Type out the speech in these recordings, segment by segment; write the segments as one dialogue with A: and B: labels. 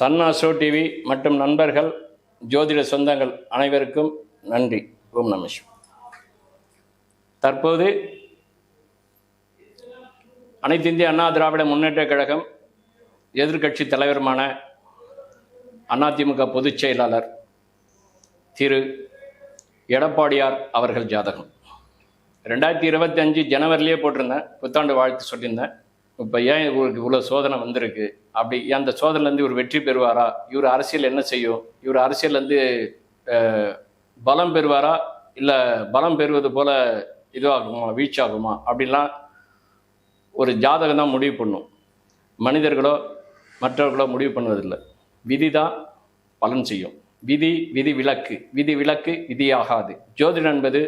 A: சன்னாசோ TV மற்றும் நண்பர்கள் ஜோதிட சொந்தங்கள் அனைவருக்கும் நன்றி. ஓம் நம தற்போது அனைத்து இந்திய அண்ணா திராவிட முன்னேற்றக் கழகம் எதிர்க்கட்சி தலைவருமான அதிமுக பொதுச் செயலாளர் திரு எடப்பாடியார் அவர்கள் ஜாதகம். ரெண்டாயிரத்தி இருபத்தி அஞ்சு ஜனவரிலேயே போட்டிருந்தேன் புத்தாண்டு வாழ்த்து சொல்லியிருந்தேன். இப்போ ஏன் இவருக்கு இவ்வளோ சோதனை வந்திருக்கு? அப்படி அந்த சோதனைலேருந்து இவர் வெற்றி பெறுவாரா? இவர் அரசியல் என்ன செய்யும்? இவர் அரசியல்லேருந்து பலம் பெறுவாரா? இல்லை பலம் பெறுவது போல இதுவாகுமா? வீழ்ச்சாகுமா அப்படின்லாம் ஒரு ஜாதகம் தான் முடிவு பண்ணும். மனிதர்களோ மற்றவர்களோ முடிவு பண்ணுவதில்லை. விதி தான் பலன் செய்யும். விதி விதி விலக்கு விதி விலக்கு விதியாகாது ஜோதிடம் என்பது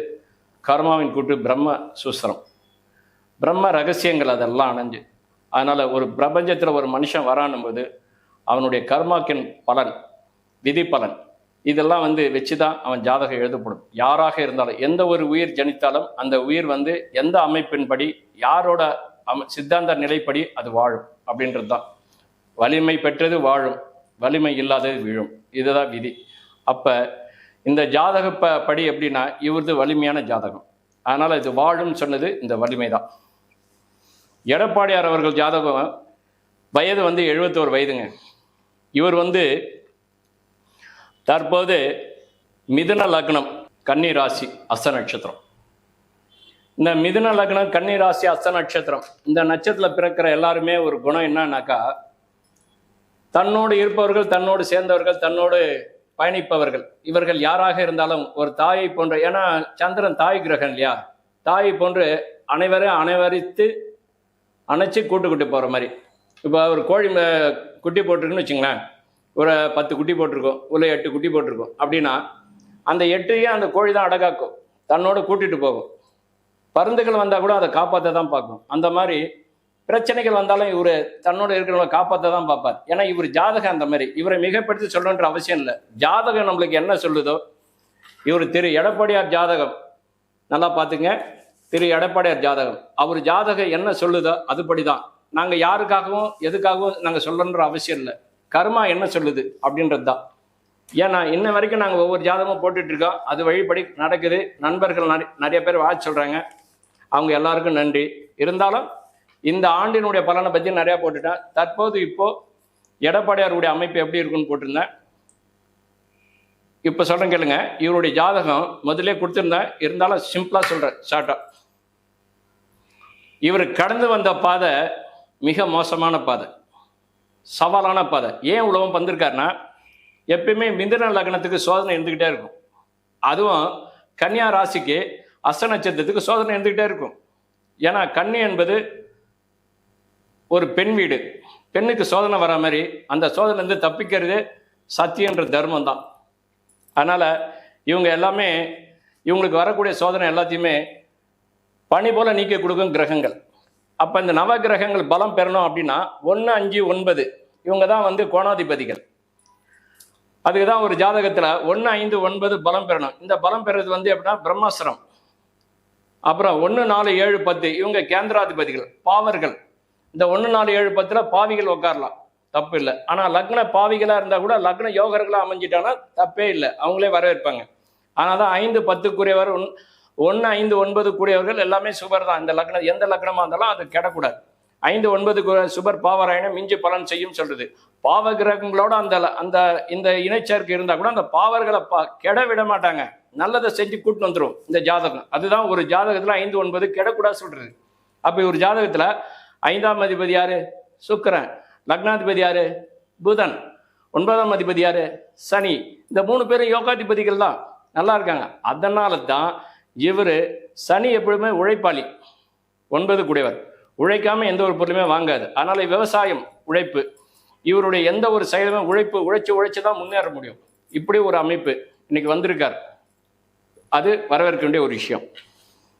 A: கர்மாவின் கூட்டு பிரம்ம சூஸ்திரம். பிரம்ம ரகசியங்கள் அதெல்லாம் அணைஞ்சு அதனால் ஒரு பிரபஞ்சத்தில் ஒரு மனுஷன் வரானும் போது அவனுடைய கர்மாக்கின் பலன் விதி பலன் இதெல்லாம் வந்து வச்சு தான் அவன் ஜாதகம் எழுதப்படும். யாராக இருந்தாலும் எந்த ஒரு உயிர் ஜனித்தாலும் அந்த உயிர் வந்து எந்த அமைப்பின்படி யாரோட அம சித்தாந்த நிலைப்படி அது வாழும் அப்படின்றது தான் வலிமை பெற்றது வாழும் வலிமை இல்லாதது விழும். இதுதான் விதி. அப்போ இந்த ஜாதக ப படி எப்படின்னா இவரது வலிமையான ஜாதகம். அதனால் இது வாழும் சொன்னது இந்த வலிமை தான் எடப்பாடியார் அவர்கள் ஜாதகம் வயது வந்து எழுபத்தோரு வயதுங்க. இவர் வந்து தற்போது மிதுன லக்னம் கன்னி ராசி அஸ்த நட்சத்திரம். இந்த மிதுன லக்னம் கன்னி ராசி அஸ்த நட்சத்திரம் இந்த நட்சத்திரத்தில் பிறக்கிற எல்லாருமே ஒரு குணம் என்னன்னாக்கா தன்னோடு இருப்பவர்கள் தன்னோடு சேர்ந்தவர்கள் தன்னோடு பயணிப்பவர்கள். இவர்கள் யாராக இருந்தாலும் ஒரு தாயை போன்ற ஏன்னா சந்திரன் தாய் கிரகம் இல்லையா? தாயை போன்று அனைவரும் அனைவரித்து அணைச்சி கூட்டு குட்டி போகிற மாதிரி. இப்போ ஒரு கோழி குட்டி போட்டிருக்குன்னு வச்சுங்களேன். ஒரு பத்து குட்டி போட்டிருக்கோம். இல்லை எட்டு குட்டி போட்டிருக்கோம். அப்படின்னா அந்த எட்டையும் அந்த கோழி தான் அடகாக்கும். தன்னோட கூட்டிகிட்டு போகும். பருந்துகள் வந்தால் கூட அதை காப்பாற்ற தான் பார்க்கும். அந்த மாதிரி பிரச்சனைகள் வந்தாலும் இவர் தன்னோட இருக்கிறவங்க காப்பாற்ற தான் பார்ப்பார். ஏன்னா இவர் ஜாதகம் அந்த மாதிரி. இவரை மிகப்படுத்தி சொல்லணுன்ற அவசியம் இல்லை. ஜாதகம் நம்மளுக்கு என்ன சொல்லுதோ இவர் திரு எடப்பாடியார் ஜாதகம். நல்லா பார்த்துங்க. திரு எடப்பாடியார் ஜாதகம். அவர் ஜாதகம் என்ன சொல்லுதோ அதுபடி தான் நாங்கள் யாருக்காகவும் எதுக்காகவும் நாங்கள் சொல்லணுன்ற அவசியம் இல்லை. கர்மா என்ன சொல்லுது அப்படின்றது தான் ஏன்னா இன்ன வரைக்கும் நாங்கள் ஒவ்வொரு ஜாதகமும் போட்டுட்டு இருக்கோம். அது வழிபடி நடக்குது. நண்பர்கள் நிறைய நிறைய பேர் வாழ்த்து சொல்கிறாங்க அவங்க எல்லாருக்கும் நன்றி. இருந்தாலும் இந்த ஆண்டினுடைய பலனை பற்றி நிறையா போட்டுட்டேன். தற்போது இப்போ எடப்பாடியாருடைய அமைப்பு எப்படி இருக்குன்னு போட்டிருந்தேன். இப்போ சொல்கிறேன் கேளுங்க. இவருடைய ஜாதகம் முதல்ல கொடுத்துருந்தேன். இருந்தாலும் சிம்பிளாக சொல்கிறேன் ஷார்ட்டாக இவர் கடந்து வந்த பாதை மிக மோசமான பாதை. சவாலான பாதை. ஏன் உலகம் வந்திருக்காருன்னா எப்பயுமே மிதுன லக்னத்துக்கு சோதனை இருந்துக்கிட்டே இருக்கும். அதுவும் கன்னியா ராசிக்கு அஸ்த நட்சத்திரத்துக்கு சோதனை இருந்துக்கிட்டே இருக்கும். ஏன்னா கன்னி என்பது ஒரு பெண் வீடு. பெண்ணுக்கு சோதனை வர மாதிரி அந்த சோதனைலேருந்து தப்பிக்கிறது சத்தியன்ற தர்மம் தான். அதனால் இவங்க எல்லாமே இவங்களுக்கு வரக்கூடிய சோதனை எல்லாத்தையுமே பனி போல நீக்கி கொடுக்கும் கிரகங்கள். அப்போ இந்த நவ கிரகங்கள் பலம் பெறணும் அப்படின்னா ஒன்று அஞ்சு ஒன்பது இவங்க தான் வந்து கோணாதிபதிகள். அதுக்கு தான் ஒரு ஜாதகத்தில் ஒன்று ஐந்து ஒன்பது பலம் பெறணும். இந்த பலம் பெறது வந்து எப்படின்னா பிரம்மாசிரம் அப்புறம் ஒன்று நாலு ஏழு பத்து இவங்க கேந்திராதிபதிகள் பாவர்கள். இந்த ஒன்று நாலு ஏழு பத்தில் பாவிகள் உட்காரலாம் தப்பு இல்லை. ஆனால் லக்ன பாவிகளாக இருந்தால் கூட லக்ன யோகர்களாக அமைஞ்சிட்டாங்கன்னா தப்பே இல்லை. அவங்களே வரவேற்பாங்க. ஆனால் தான் ஐந்து பத்துக்குரியவர் ஒன்று ஐந்து ஒன்பது கூடியவர்கள் எல்லாமே சுபர் தான். இந்த லக்னம் எந்த லக்னமாக இருந்தாலும் அது கெடக்கூடாது. ஐந்து ஒன்பது சுபர் பாவராயணம் மிஞ்சி பலன் செய்யும் சொல்றது. பாவ கிரகங்களோட அந்த அந்த இந்த இணைச்சேர்க்கை இருந்தால் கூட அந்த பாவர்களை பா கெட விட மாட்டாங்க நல்லதை செஞ்சு கூட்டு வந்துடும் இந்த ஜாதகம். அதுதான் ஒரு ஜாதகத்தில் ஐந்து ஒன்பது கெடக்கூடாது சொல்றது. அப்போ ஒரு ஜாதகத்தில் ஐந்தாம் அதிபதி யாரு? சுக்கரன். லக்னாதிபதி யாரு? புதன். ஒன்பதாம் அதிபதி யாரு? சனி. இந்த மூணு பேரும் யோகாதிபதிகள் தான். நல்லா இருக்காங்க. அதனால தான் இவர் சனி எப்பொழுதுமே உழைப்பாளி. ஒன்பது குடைவர். உழைக்காமல் எந்த ஒரு பொருளுமே வாங்காது. அதனால விவசாயம் உழைப்பு. இவருடைய எந்த ஒரு செயலுமே உழைப்பு உழைச்சி உழைச்சி தான் முன்னேற முடியும். இப்படி ஒரு அமைப்பு இன்னைக்கு வந்திருக்கார். அது வரவேற்க வேண்டிய ஒரு விஷயம்.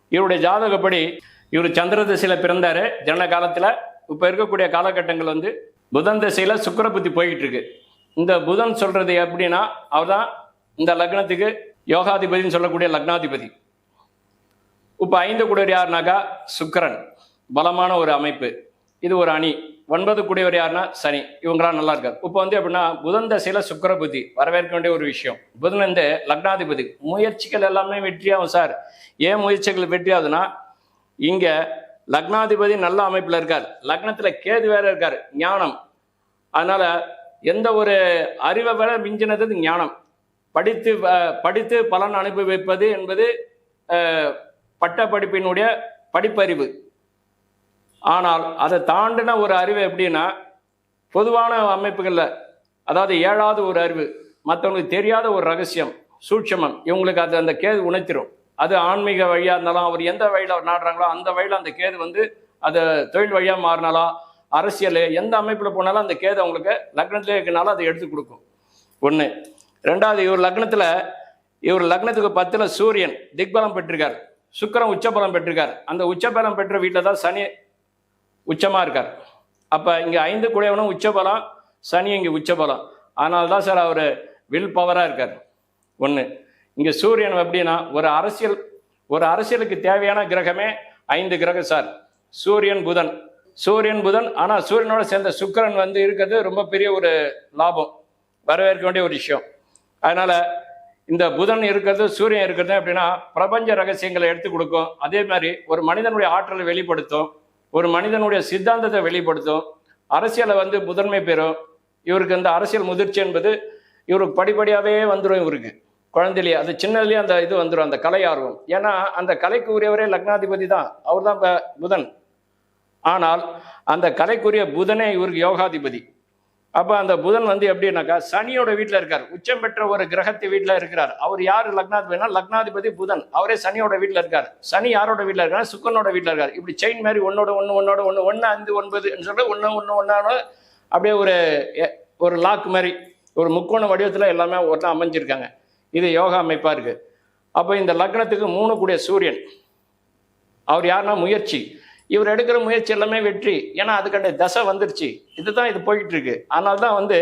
A: இவருடைய ஜாதகப்படி இவர் சந்திர திசையில் பிறந்தார். ஜன காலத்தில் இப்போ இருக்கக்கூடிய காலகட்டங்கள் வந்து புதன் திசையில் சுக்கர புத்தி போய்கிட்டு இருக்கு இந்த புதன் சொல்கிறது எப்படின்னா அவர்தான் இந்த லக்னத்துக்கு யோகாதிபதினு சொல்லக்கூடிய லக்னாதிபதி. இப்போ ஐந்து கூடியவர் யாருனாக்கா? சுக்கரன். பலமான ஒரு அமைப்பு. இது ஒரு அணி. ஒன்பது கூடியவர் யாருன்னா? சனி. இவங்களாம் நல்லா இருக்காரு இப்போ வந்து எப்படின்னா புதன் தசையில சுக்கிர புத்தி. வரவேற்க வேண்டிய ஒரு விஷயம். புதன் வந்து லக்னாதிபதி. முயற்சிகள் எல்லாமே வெற்றியாகும் சார். ஏன் முயற்சிகள் வெற்றியாகுதுன்னா இங்கே லக்னாதிபதி நல்ல அமைப்பில் இருக்கார். லக்னத்தில் கேது வேற இருக்கார். ஞானம். அதனால எந்த ஒரு அறிவை வேற மிஞ்சினது ஞானம். படித்து படித்து பலன் அனுபவிப்பது என்பது பட்டப்படிப்பினுடைய பட்ட படிப்பினுடைய படிப்பறிவு. ஆனால் அதை தாண்டின ஒரு அறிவு எப்படின்னா பொதுவான அமைப்புகளில் அதாவது ஏழாவது ஒரு அறிவு மற்றவங்களுக்கு தெரியாத ஒரு ரகசியம் சூட்சமம் இவங்களுக்கு அது அந்த கேது உணர்த்திரும். அது ஆன்மீக வழியாக இருந்தாலும் அவர் எந்த வழியில் நாடுறாங்களோ அந்த வழியில் அந்த கேது வந்து அதை தொழில் வழியாக மாறினாலும் அரசியல் எந்த அமைப்பில் போனாலும் அந்த கேது அவங்களுக்கு லக்னத்திலே இருக்கனால அதை எடுத்து கொடுக்கும். ஒன்று ரெண்டாவது இவர் லக்னத்தில் இவர் லக்னத்துக்கு பத்தில் சூரியன் திக்பலம் பெற்றிருக்கார். சுக்கிரன் உச்சபலம் பெற்றிருக்கார். அந்த உச்சபலம் பெற்ற வீட்டில் தான் சனி உச்சமாக இருக்கார். அப்போ இங்கே ஐந்து குடையவனும் உச்சபலம் சனி இங்கே உச்சபலம். அதனால தான் சார் அவர் வில் பவராக இருக்கார். ஒன்று இங்கே சூரியன் எப்படின்னா ஒரு அரசியல் ஒரு அரசியலுக்கு தேவையான கிரகமே ஐந்து கிரகம் சார். சூரியன் புதன். சூரியன் புதன் ஆனால் சூரியனோட சேர்ந்த சுக்கிரன் வந்து இருக்கிறது ரொம்ப பெரிய ஒரு லாபம். வரவேற்க வேண்டிய ஒரு விஷயம். அதனால் இந்த புதன் இருக்கிறது சூரியன் இருக்கிறது அப்படின்னா பிரபஞ்ச ரகசியங்களை எடுத்து கொடுக்கும். அதே மாதிரி ஒரு மனிதனுடைய ஆற்றலை வெளிப்படுத்தும் ஒரு மனிதனுடைய சித்தாந்தத்தை வெளிப்படுத்தும். அரசியலை வந்து முதன்மை பெறும். இவருக்கு இந்த அரசியல் முதிர்ச்சி என்பது இவருக்கு படிப்படியாகவே வந்துடும் இவருக்கு. குழந்தையிலேயே அது சின்னதுலேயே அந்த இது வந்துடும் அந்த கலை ஆர்வம். ஏன்னா அந்த கலைக்கு உரியவரே லக்னாதிபதி தான். அவர் தான் புதன். ஆனால் அந்த கலைக்குரிய புதனே இவருக்கு யோகாதிபதி. அப்போ அந்த புதன் வந்து எப்படின்னாக்கா சனியோட வீட்டில் இருக்கார். உச்சம் பெற்ற ஒரு கிரகத்து வீட்டில் இருக்கிறார். அவர் யார்? லக்னாதிபதினா லக்னாதிபதி புதன். அவரே சனியோட வீட்டில் இருக்கார். சனி யாரோட வீட்டில் இருக்கார் சுக்கனோட வீட்டில் இருக்கார். இப்படி செயின் மாதிரி ஒன்னோட ஒன்று ஒன்னோட ஒன்று ஒன்று அஞ்சு ஒன்பதுன்னு சொல்லி ஒன்று ஒன்று ஒன்றான அப்படியே ஒரு எ- ஒரு லாக் மாதிரி ஒரு முக்கோண வடிவத்தில் எல்லாமே ஒன்றா அமைஞ்சிருக்காங்க. இது யோகா அமைப்பாக இருக்குது அப்போ இந்த லக்னத்துக்கு மூணு கூடிய சூரியன். அவர் யாருன்னா? முயற்சி. இவர் எடுக்கிற முயற்சி எல்லாமே வெற்றி. ஏன்னா அதுக்கான தசை வந்துருச்சு. இதுதான் இது போயிட்டு இருக்கு அதனால தான் வந்து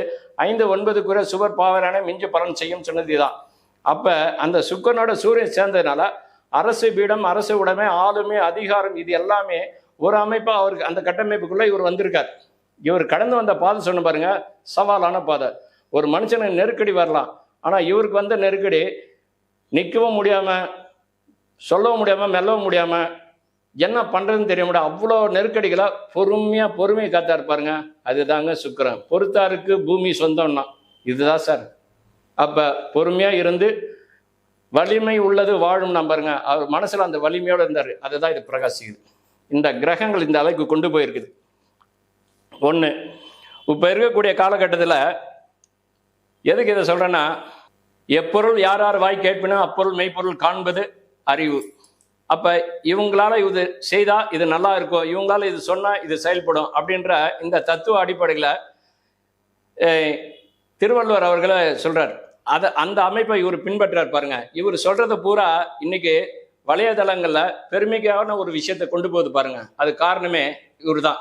A: ஐந்து ஒன்பது குறை சுவர் பாவரான மிஞ்ச பலன் செய்யும் சொன்னது தான் அப்போ அந்த சுக்கரனோட சூரியன் சேர்ந்ததுனால அரசு பீடம் அரசு உடைமை ஆளுமை அதிகாரம் இது எல்லாமே ஒரு அமைப்பாக அவருக்கு அந்த கட்டமைப்புக்குள்ளே இவர் வந்திருக்கார். இவர் கடந்து வந்த பாதை சொன்ன பாருங்க சவாலான பாதை. ஒரு மனுஷனுக்கு நெருக்கடி வரலாம். ஆனால் இவருக்கு வந்த நெருக்கடி நிற்கவும் முடியாமல் சொல்லவும் முடியாமல் மெல்லவும் முடியாமல் என்ன பண்ணுறதுன்னு தெரிய முடியாது அவ்வளோ நெருக்கடிகளை பொறுமையாக பொறுமையை காத்தா பாருங்க. அதுதாங்க சுக்கிரன். பொறுத்தாருக்கு பூமி சொந்தம்னா. இதுதான் சார். அப்போ பொறுமையாக இருந்து வலிமை உள்ளது வாழும் நம்பருங்க அவர் மனசில் அந்த வலிமையோடு இருந்தார். அதுதான் இது பிரகாசிக்குது. இந்த கிரகங்கள் இந்த அளவுக்கு கொண்டு போயிருக்குது. ஒன்று இப்போ இருக்கக்கூடிய காலகட்டத்தில் எதுக்கு இதை சொல்கிறேன்னா எப்பொருள் யார் யார் வாய் கேட்பினோ அப்பொருள் மெய்ப்பொருள் காண்பது அறிவு. அப்போ இவங்களால இது செய்தால் இது நல்லா இருக்கும் இவங்களால இது சொன்னால் இது செயல்படும் அப்படின்ற இந்த தத்துவ அடிப்படையில் திருவள்ளுவர் அவர்களை சொல்கிறார் அதை அந்த அமைப்பை இவர் பின்பற்றார் பாருங்க. இவர் சொல்கிறத பூரா இன்னைக்கு வலையதளங்களில் பெருமைக்கான ஒரு விஷயத்தை கொண்டு போகுது பாருங்க. அது காரணமே இவர் தான்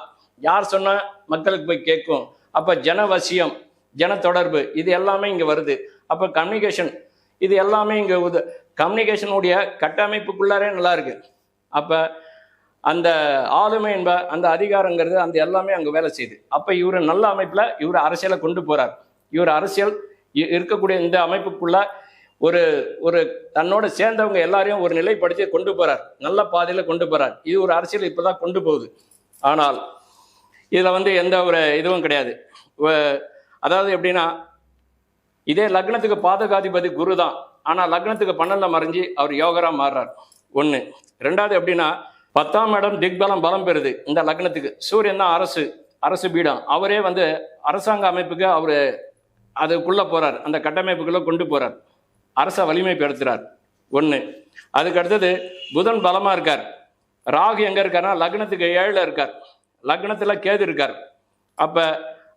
A: யார் சொன்னால் மக்களுக்கு போய் கேட்கும். அப்போ ஜனவசியம் ஜன தொடர்பு இது எல்லாமே இங்கே வருது. அப்போ கம்யூனிகேஷன் இது எல்லாமே இங்கே உத கம்யூனிகேஷனுடைய கட்டமைப்புக்குள்ளாரே நல்லா இருக்கு. அப்போ அந்த ஆளுமை என்ப அந்த அதிகாரங்கிறது அந்த எல்லாமே அங்கே வேலை செய்யுது. அப்போ இவர் நல்ல அமைப்பில் இவர் அரசியலை கொண்டு போகிறார் இவர் அரசியல் இ- இருக்கக்கூடிய இந்த அமைப்புக்குள்ள ஒரு ஒரு தன்னோட சேர்ந்தவங்க எல்லாரையும் ஒரு நிலைப்படுத்தி கொண்டு போகிறார் நல்ல பாதையில் கொண்டு போகிறார் இது ஒரு அரசியல் இப்போ தான் கொண்டு போகுது. ஆனால் இதில் வந்து எந்த ஒரு இதுவும் கிடையாது. அதாவது எப்படின்னா இதே லக்னத்துக்கு பாதகாதிபதி குரு தான். ஆனால் லக்னத்துக்கு பன்னெண்டுல மறைஞ்சு அவர் யோகராக மாறுறார். ஒன்று ரெண்டாவது எப்படின்னா பத்தாம் இடம் திக்பலம் பலம் பெறுது இந்த லக்னத்துக்கு. சூரியன் தான் அரசு அரசு பீடம். அவரே வந்து அரசாங்க அமைப்புக்கு அவர் அதுக்குள்ளே போகிறார் அந்த கட்டமைப்புக்குள்ளே கொண்டு போகிறார் அரசை வலிமைப்படுத்துகிறார் ஒன்று அதுக்கு அடுத்தது புதன் பலமாக இருக்கார். ராகு எங்கே இருக்காருன்னா லக்னத்துக்கு ஏழில் இருக்கார். லக்னத்தில் கேது இருக்கார். அப்போ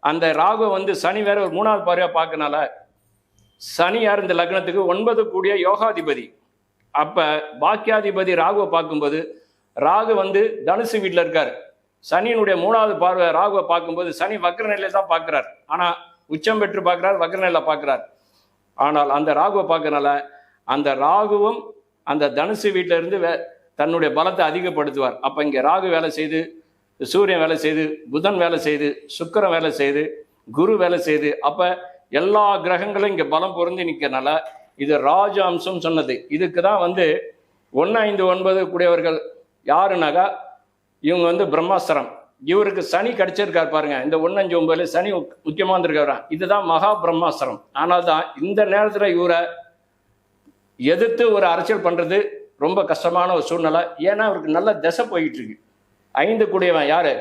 A: அந்த ராகு வந்து சனி வேற ஒரு மூணாவது பார்வையாக பார்க்கனால சனியார் இந்த லக்னத்துக்கு ஒன்பது கூடிய யோகாதிபதி. அப்போ பாக்கியாதிபதி ராகுவை பார்க்கும்போது ராகு வந்து தனுசு வீட்டில் இருக்கார். சனியினுடைய மூணாவது பார்வை ராகுவை பார்க்கும்போது சனி வக்ர தான் பார்க்குறார். ஆனால் உச்சம் பெற்று பார்க்குறார் வக்ர நிலையில ஆனால் அந்த ராகுவை பார்க்கறனால அந்த ராகுவும் அந்த தனுசு வீட்டில் இருந்து வே- தன்னுடைய பலத்தை அதிகப்படுத்துவார். அப்போ இங்கே ராகு வேலை செய்து சூரியன் வேலை செய்து புதன் வேலை செய்து சுக்கிரன் வேலை செய்து குரு வேலை செய்து அப்போ எல்லா கிரகங்களும் இங்கே பலம் பொருந்தி நிற்கிறனால இது ராஜ அம்சம் சொன்னது. இதுக்கு தான் வந்து ஒன்று ஐந்து ஒன்பது கூடியவர்கள் யாருனாக்கா? இவங்க வந்து பிரம்மாஸ்திரம். இவருக்கு சனி கிடைச்சிருக்கார் பாருங்க. இந்த ஒன்று அஞ்சு ஒன்பதுல சனி முக்கியமாக இருந்திருக்காரா இதுதான் மகா பிரம்மாஸ்திரம். ஆனால் தான் இந்த நேரத்தில் இவரை எதிர்த்து ஒரு அரசியல் பண்ணுறது ரொம்ப கஷ்டமான ஒரு சூழ்நிலை. ஏன்னா அவருக்கு நல்ல திசை போயிட்டு இருக்கு ஐந்து கூடியவன் யாரு?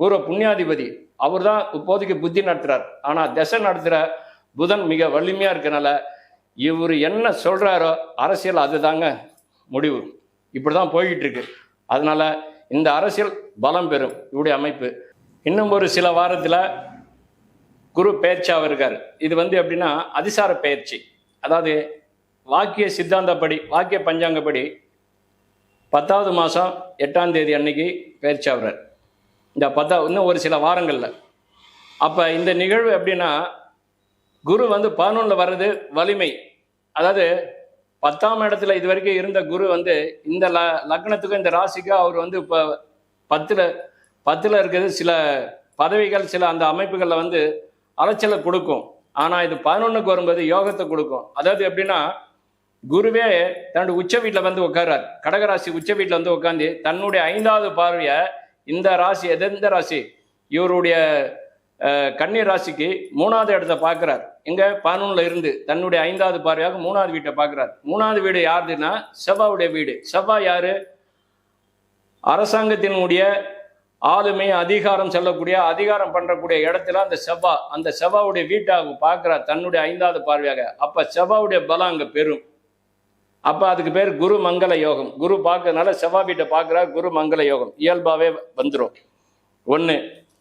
A: பூர்வ புண்ணியாதிபதி. அவர் தான் இப்போதைக்கு புத்தி நடத்துறார். ஆனால் திசை நடத்துகிற புதன் மிக வலிமையாக இருக்கனால இவர் என்ன சொல்கிறாரோ அரசியல் அதுதாங்க முடிவு. இப்படி தான் போய்கிட்டு இருக்கு அதனால் இந்த அரசியல் பலம் பெறும் இவருடைய அமைப்பு. இன்னும் ஒரு சில வாரத்தில் குரு பயிற்சியாக இருக்கார். இது வந்து எப்படின்னா அதிசார பயிற்சி. அதாவது வாக்கிய சித்தாந்தப்படி வாக்கிய பஞ்சாங்கப்படி பத்தாவது மாதம் எட்டாம் தேதி அன்னைக்கு பயிற்சி ஆகிறார் இந்த பத்தா இன்னும் ஒரு சில வாரங்களில். அப்போ இந்த நிகழ்வு எப்படின்னா குரு வந்து பதினொன்றில் வர்றது வலிமை. அதாவது பத்தாம் இடத்துல இது வரைக்கும் இருந்த குரு வந்து இந்த ல லக்னத்துக்கும் இந்த ராசிக்கும் அவர் வந்து இப்போ பத்தில் பத்தில் இருக்கிறது சில பதவிகள் சில அந்த அமைப்புகளில் வந்து அலைச்சலை கொடுக்கும். ஆனால் இது பதினொன்றுக்கு வரும்போது யோகத்தை கொடுக்கும். அதாவது எப்படின்னா குருவே தன்னுடைய உச்ச வீட்டில் வந்து உட்கார்றார். கடகராசி உச்ச வீட்டில் வந்து உட்காந்து தன்னுடைய ஐந்தாவது பார்வையை இந்த ராசி எதெந்த ராசி? இவருடைய கன்னி ராசிக்கு மூணாவது இடத்த பார்க்குறார். இங்க பதினொன்னுல இருந்து தன்னுடைய ஐந்தாவது பார்வையாக மூணாவது வீட்டை பார்க்குறார். மூணாவது வீடு யாருதுன்னா செவ்வாவுடைய வீடு. செவ்வாய் யாரு? அரசாங்கத்தினுடைய ஆளுமை அதிகாரம் செல்லக்கூடிய அதிகாரம் பண்ணக்கூடிய இடத்துல அந்த செவ்வா அந்த செவ்வாவுடைய வீட்டாக பார்க்கிறார் தன்னுடைய ஐந்தாவது பார்வையாக. அப்ப செவ்வாவுடைய பலம் அங்க பெரும் அப்ப அதுக்கு பேர் குரு மங்கள யோகம். குரு பார்க்கறதுனால செவ்வாய் வீட்டை பார்க்கிறார் குரு மங்கள யோகம். இயல்பாவே வந்துடும் ஒன்று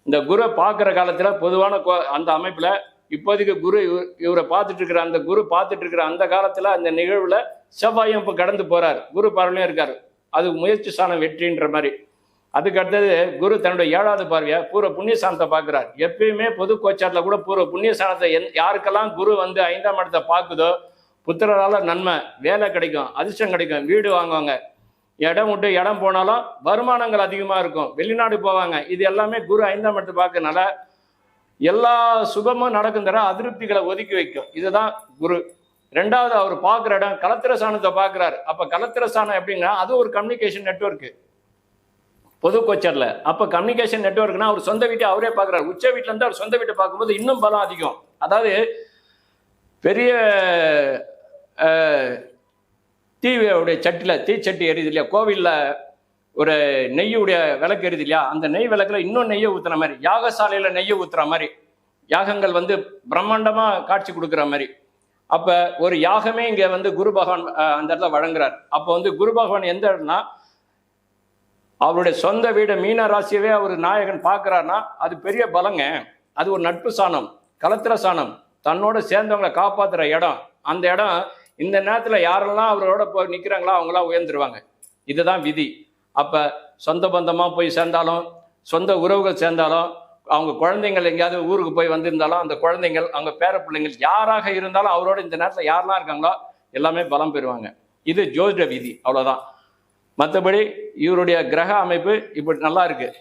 A: இந்த குரு பார்க்குற காலத்தில் பொதுவான கோ- அந்த அமைப்பில் இப்போதைக்கு குரு இவரை பார்த்துட்டு இருக்கிற அந்த குரு பார்த்துட்டு இருக்கிற அந்த காலத்தில் அந்த நிகழ்வுல செவ்வாயும் இப்போ கடந்து போகிறார் குரு பார்வையும் இருக்கார். அது முயற்சி சாணம் வெற்றின்ற மாதிரி. அதுக்கு அடுத்தது குரு தன்னுடைய ஏழாவது பார்வையை பூர்வ புண்ணியசானத்தை பார்க்குறார். எப்பயுமே பொது கோச்சாரில் கூட பூர்வ புண்ணிய சாணத்தை எந் யாருக்கெல்லாம் குரு வந்து ஐந்தாம் இடத்தை பார்க்குதோ புத்திரரால் நன்மை வேலை கிடைக்கும் அதிர்ஷ்டம் கிடைக்கும் வீடு வாங்குவாங்க. இடம் விட்டு இடம் போனாலும் வருமானங்கள் அதிகமாக இருக்கும். வெளிநாடு போவாங்க. இது எல்லாமே குரு ஐந்தாம் இடத்தை பார்க்கறனால எல்லா சுகமும் நடக்கும் தர அதிருப்திகளை ஒதுக்கி வைக்கும். இதுதான் குரு. ரெண்டாவது அவர் பார்க்குற இடம் கலத்திர சாணத்தை பார்க்குறாரு. அப்போ கலத்திர சாணம் எப்படின்னா அது ஒரு கம்யூனிகேஷன் நெட்வொர்க்கு பொது கோச்சரில். அப்போ கம்யூனிகேஷன் நெட்ஒர்க்னா அவர் சொந்த வீட்டை அவரே பார்க்குறாரு. உச்ச வீட்டிலேருந்து அவர் சொந்த வீட்டை பார்க்கும்போது இன்னும் பலம் அதிகம். அதாவது பெரிய தீவுடைய சட்டியில் தீச்சட்டி எரியுது இல்லையா? கோவிலில் ஒரு நெய்யுடைய விளக்கு எரியுது இல்லையா? அந்த நெய் விளக்கில் இன்னும் நெய்யை ஊத்துற மாதிரி யாகசாலையில் நெய்யை ஊற்றுற மாதிரி யாகங்கள் வந்து பிரம்மாண்டமாக காட்சி கொடுக்குற மாதிரி. அப்போ ஒரு யாகமே இங்கே வந்து குரு பகவான் அந்த இடத்துல வழங்குறார். அப்போ வந்து குரு பகவான் எந்த இடம்னா அவருடைய சொந்த வீடு மீன ராசியவே அவர் நாயகன் பார்க்குறாருன்னா அது பெரிய பலங்க. அது ஒரு நட்பு சாணம் கலத்திர சாணம். தன்னோட சேர்ந்தவங்களை காப்பாற்றுற இடம். அந்த இடம் இந்த நேரத்தில் யாரெல்லாம் அவரோட போய் நிற்கிறாங்களோ அவங்களாம் உயர்ந்துருவாங்க. இதுதான் விதி. அப்போ சொந்த பந்தமாக போய் சேர்ந்தாலும் சொந்த உறவுகள் சேர்ந்தாலும் அவங்க குழந்தைங்கள் எங்கேயாவது ஊருக்கு போய் வந்திருந்தாலும் அந்த குழந்தைங்கள் அவங்க பேர பிள்ளைங்கள் யாராக இருந்தாலும் அவரோட இந்த நேரத்தில் யாரெல்லாம் இருக்காங்களோ எல்லாமே பலம் பெறுவாங்க. இது ஜோதிட விதி அவ்வளோதான் மற்றபடி இவருடைய கிரக அமைப்பு இப்படி நல்லா இருக்கு.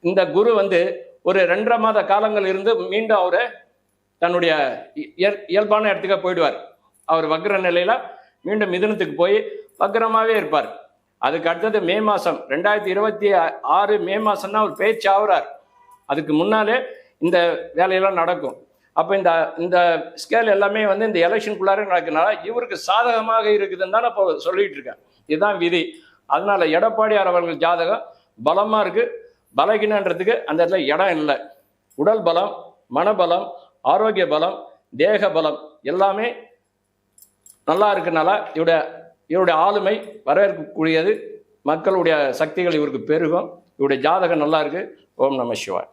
A: இந்த குரு வந்து ஒரு ரெண்டரை மாத காலங்கள் இருந்து மீண்டும் அவர் தன்னுடைய இ- இயல்- இயல்பான இடத்துக்கு போயிடுவார். அவர் வக்ர நிலையில மீண்டும் மிதுனத்துக்கு போய் வக்ரமாவே இருப்பார். அதுக்கு அடுத்தது மே மாசம். ரெண்டாயிரத்தி இருபத்தி ஆறு மே மாதம்னா அவர் பேச்சு ஆகுறார் அதுக்கு முன்னாலே இந்த வேலையெல்லாம் நடக்கும். அப்போ இந்த இந்த ஸ்கேல் எல்லாமே வந்து இந்த எலெக்ஷனுக்குள்ளார நடக்கிறனால இவருக்கு சாதகமாக இருக்குதுன்னு தான் இப்போ சொல்லிட்டு இருக்கேன் இதுதான் விதி. அதனால எடப்பாடியார் அவர்கள் ஜாதகம் பலமாக இருக்கு. பலகினன்றதுக்கு அந்த இடத்துல இடம் இல்லை. உடல் பலம் மனபலம் ஆரோக்கிய பலம் தேக பலம் எல்லாமே நல்லா இருக்கனால இவருடைய இவருடைய ஆளுமை வரவேற்கக்கூடியது மக்களுடைய சக்திகள் இவருக்கு பெருகும். இவருடைய ஜாதகம் நல்லா இருக்கு. ஓம் நம சிவாய்.